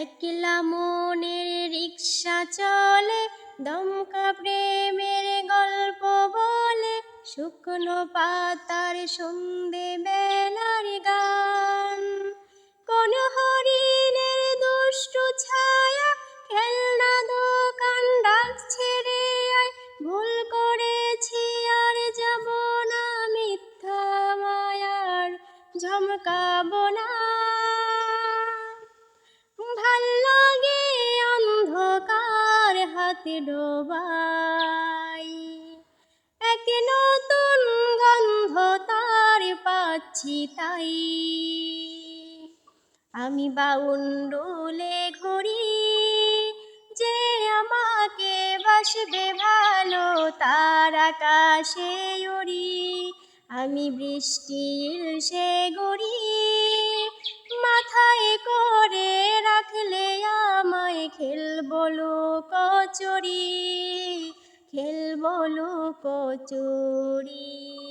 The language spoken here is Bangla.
একলা মনের রিক্সা চলে, দমকা প্রেমের গল্প বলে, শুকনো পাতার সন্ধে বেলার গান। কোন হরিণের দুষ্ট ছায়া খেলনা দোকান ডাক ছেড়ে আয়, ভুল করেছি আর যাব না মিথ্যা মায়ার ঝমকাবো না। হাতে ডোবাই। এক নতুন গন্ধ তার পাচ্ছি তাই। আমি বাউন্ডুলে ঘুরি, যে আমাকে বাসবে ভালো তার আকাশে উড়ি। আমি বৃষ্টির সে গড়ি মাথায় করে রাখলে আমায় খেলবলো কচুরি খেলবলো খেলব হুম